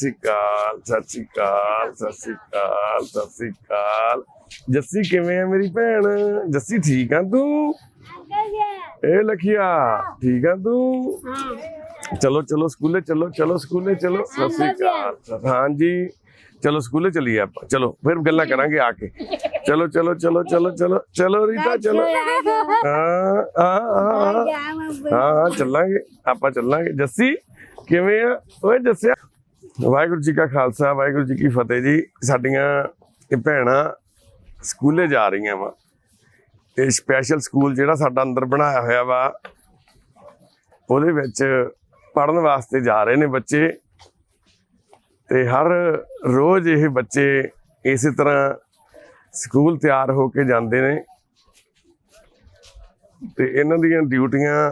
ਸ੍ਰੀ ਅਕਾਲ ਸਤਿ ਸ੍ਰੀ ਅਕਾਲ ਸਤਿ ਸ੍ਰੀ ਅਕਾਲ ਸਤਿ ਸ੍ਰੀ ਅਕਾਲ ਜੱਸੀ ਕਿਵੇਂ ਹੈ ਮੇਰੀ ਭੈਣ? ਜੱਸੀ ਠੀਕ ਆ ਤੂੰ? ਇਹ ਲਖੀਆ ਠੀਕ ਆ ਤੂੰ? ਚਲੋ ਚਲੋ ਸਕੂਲੇ ਚਲੋ ਚਲੋ ਸਕੂਲੇ ਚਲੋ। ਸਤਿ ਸ੍ਰੀ ਅਕਾਲ ਹਾਂਜੀ। ਚਲੋ ਸਕੂਲੇ ਚਲੀਏ ਆਪਾਂ। ਚਲੋ ਫਿਰ ਗੱਲਾਂ ਕਰਾਂਗੇ ਆ ਕੇ। ਚਲੋ ਚਲੋ ਚਲੋ ਚਲੋ ਚਲੋ। ਚਲੋ ਰੀਤਾ ਚਲੋ। ਹਾਂ ਹਾਂ ਹਾਂ। ਹਾਂ ਹਾਂ ਹਾਂ ਚੱਲਾਂਗੇ। ਆਪਾਂ ਚੱਲਾਂਗੇ। ਜੱਸੀ ਕਿਵੇਂ ਆ? ਓਏ ਜੱਸਿਆ। ਵਾਹਿਗੁਰੂ ਜੀ ਕਾ ਖਾਲਸਾ, ਵਾਹਿਗੁਰੂ ਜੀ ਕੀ ਫਤਿਹ ਜੀ। ਸਾਡੀਆਂ ਇਹ ਭੈਣਾਂ ਸਕੂਲੇ ਜਾ ਰਹੀਆਂ ਵਾ ਇਹ ਸਪੈਸ਼ਲ ਸਕੂਲ ਜਿਹੜਾ ਸਾਡਾ ਅੰਦਰ ਬਣਾਇਆ ਹੋਇਆ ਵਾ, ਉਹਦੇ ਵਿੱਚ ਪੜਨ ਵਾਸਤੇ ਜਾ ਰਹੇ ਨੇ ਬੱਚੇ ਤੇ ਹਰ ਰੋਜ਼ ਇਹ ਬੱਚੇ ਇਸੇ ਤਰ੍ਹਾਂ ਸਕੂਲ ਤਿਆਰ ਹੋ ਕੇ ਜਾਂਦੇ ਨੇ ਤੇ ਇਹਨਾਂ ਦੀਆਂ ਡਿਊਟੀਆਂ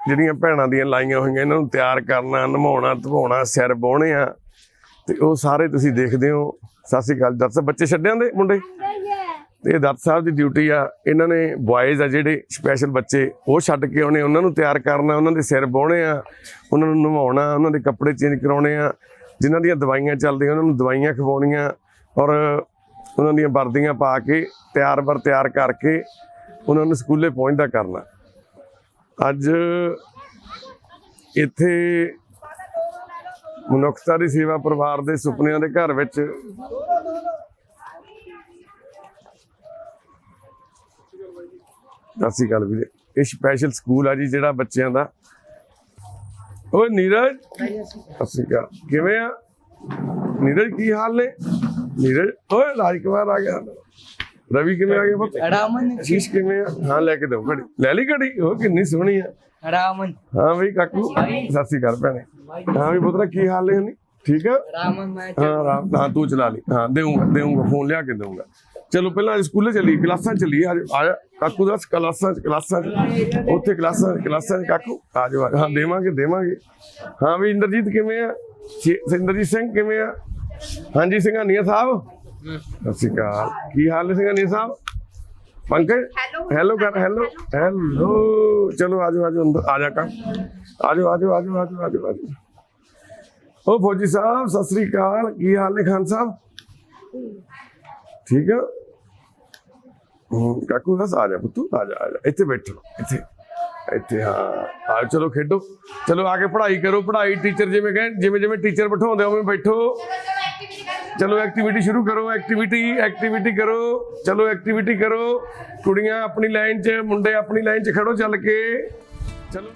ਜਿਹੜੀਆਂ ਭੈਣਾਂ ਦੀਆਂ ਲਾਈਆਂ ਹੋਈਆਂ, ਇਹਨਾਂ ਨੂੰ ਤਿਆਰ ਕਰਨਾ, ਨਮਾਉਣਾ, ਧਵਾਉਣਾ, ਸਿਰ ਬੋਹਣੇ ਆ। ਤੇ ਉਹ ਸਾਰੇ ਤੁਸੀਂ ਦੇਖਦੇ ਹੋ। ਸਤਿ ਸ਼੍ਰੀ ਅਕਾਲ। ਦਰਸ ਬੱਚੇ ਛੱਡਿਆਂ ਦੇ ਮੁੰਡੇ? ਤੇ ਇਹ ਸਾਹਿਬ ਦੀ ਡਿਊਟੀ ਆ। ਇਹਨਾਂ ਨੇ ਬॉयਜ਼ ਆ ਜਿਹੜੇ ਸਪੈਸ਼ਲ ਬੱਚੇ, ਉਹ ਛੱਡ ਕੇ ਆਉਣੇ। ਉਹਨਾਂ ਨੂੰ ਤਿਆਰ ਕਰਨਾ, ਉਹਨਾਂ ਦੇ ਸਿਰ ਬੋਹਣੇ ਆ। ਉਹਨਾਂ ਨੂੰ ਨਵਾਉਣਾ, ਉਹਨਾਂ ਦੇ ਕੱਪੜੇ ਚੇਂਜ ਕਰਾਉਣੇ ਆ। ਜਿਨ੍ਹਾਂ ਦੀਆਂ ਦਵਾਈਆਂ ਚੱਲਦੀਆਂ, ਉਹਨਾਂ ਨੂੰ ਦਵਾਈਆਂ ਖਵਾਉਣੀਆਂ। ਔਰ ਉਹਨਾਂ ਦੀਆਂ ਵਰਦੀਆਂ ਪਾ ਕੇ, ਤਿਆਰ ਬਰ ਤਿਆਰ ਕਰਕੇ ਉਹਨਾਂ ਨੂੰ ਸਕੂਲੇ ਪਹੁੰਚਦਾ ਕਰਨਾ। ਅੱਜ ਇੱਥੇ ਮਨੁੱਖਤਾ ਦੀ ਸੇਵਾ ਪਰਿਵਾਰ ਦੇ ਸੁਪਨਿਆਂ ਦੇ ਘਰ ਵਿੱਚ। ਸਤਿ ਸ਼੍ਰੀ ਅਕਾਲ ਵੀਰੇ। ਇਹ ਸਪੈਸ਼ਲ ਸਕੂਲ ਆ ਜੀ ਜਿਹੜਾ ਬੱਚਿਆਂ ਦਾ। ਓਏ ਨੀਰਜ। ਸਤਿ ਸ਼੍ਰੀ ਅਕਾਲ। ਕਿਵੇਂ ਆ? ਨੀਰਜ, ਕੀ ਹਾਲ ਨੇ? ਨੀਰਜ। ਓਏ ਰਾਜਕੁਮਾਰ ਆ ਗਿਆ। ਰਵੀ ਕਿਵੇਂ ਆ ਗਿਆ ਪੁੱਤ ਰਾਮਨ ਸ਼ੀਸ਼ ਕਿਵੇਂ ਆ? ਹਾਂ ਲੈ ਕੇ ਦੋ ਘੜੀ। ਲੈ ਲਈ ਘੜੀ? ਉਹ ਕਿੰਨੀ ਸੋਹਣੀ ਆ। ਰਾਮਨ ਹਾਂ ਬਈ ਕਾਕੂ ਸਤਿ ਸ਼੍ਰੀ ਅਕਾਲ ਭੈਣੇ। ਹਾਂ ਵੀ ਪੁੱਤਰਾ ਕੀ ਹਾਲ ਨੇ ਹਨੀ ਠੀਕ ਆ? ਰਾਮਨ ਮੈਂ ਹਾਂ ਰਾਮ ਹਾਂ ਤੂੰ ਚਲਾ ਲਈ। ਹਾਂ ਦੇਊਂਗਾ ਦੇਊਂਗਾ ਫੋਨ ਲਿਆ ਕੇ ਦੇਊਂਗਾ। ਚਲੋ ਪਹਿਲਾਂ ਸਕੂਲੇ ਚੱਲੀ ਕਲਾਸਾਂ ਚੱਲੀ ਆ ਜਾਓ, ਆ ਜਾ ਕਾਕੂ ਦਾ ਕਲਾਸਾਂ ਕਲਾਸਾਂ ਉੱਥੇ ਕਲਾਸਾਂ ਕਲਾਸਾਂ ਕਾਕੂ। ਆ ਜਾਓ। ਹਾਂ ਦੇਵਾਂਗੇ ਦੇਵਾਂਗੇ। ਹਾਂ ਵੀ ਇੰਦਰਜੀਤ ਕਿਵੇਂ ਆ? ਸਿੰਦਰਜੀਤ ਸਿੰਘ ਕਿਵੇਂ ਆ? ਹਾਂਜੀ ਸਿੰਘਾਨੀਆ ਸਾਹਿਬ? ਸਤਿ ਸ਼੍ਰੀ ਅਕਾਲ। ਕੀ ਹਾਲ ਹੈ ਸਿੰਘਾਨੀਆ ਸਾਹਿਬ? ਪੰਕਜ? ਹੈਲੋ ਕਰ ਹੈਲੋ ਹੈਲੋ ਚਲੋ ਆਜੋ ਆਜੋ ਅੰਦਰ ਆ ਜਾ ਕੰਮ। ਆਜੋ ਆਜੋ ਆਜੋ ਆਜੋ ਆਜੋ ਆਜੋ। ਉਹ ਫੌਜੀ ਸਾਹਿਬ ਸਤਿ ਸ੍ਰੀ ਅਕਾਲ। ਕੀ ਹਾਲ ਨੇ ਖਾਨ ਸਾਹਿਬ? ਠੀਕ ਹੂੰ, ਕਾਕੂ ਬਸ ਆ ਜਾ ਪੁੱਤੂ ਆ ਜਾ ਆ ਜਾ। ਇੱਥੇ ਬੈਠੋ ਇੱਥੇ। ਇੱਥੇ ਹਾਂ। ਆ ਚਲੋ ਖੇਡੋ। ਚਲੋ ਆ ਕੇ ਪੜ੍ਹਾਈ ਕਰੋ। ਪੜ੍ਹਾਈ ਟੀਚਰ ਜਿਵੇਂ ਕਹੇ ਜਿਵੇਂ ਜਿਵੇਂ ਟੀਚਰ ਬਿਠਾਉਂਦੇ ਉਵੇਂ ਬੈਠੋ। ਚਲੋ ਐਕਟੀਵਿਟੀ ਸ਼ੁਰੂ ਕਰੋ ਐਕਟੀਵਿਟੀ ਐਕਟੀਵਿਟੀ ਕਰੋ, ਚਲੋ ਐਕਟੀਵਿਟੀ ਕਰੋ। ਕੁੜੀਆਂ ਆਪਣੀ ਲਾਈਨ 'ਚ, ਮੁੰਡੇ ਆਪਣੀ ਲਾਈਨ 'ਚ ਖੜੋ ਚੱਲ ਕੇ। ਚਲੋ।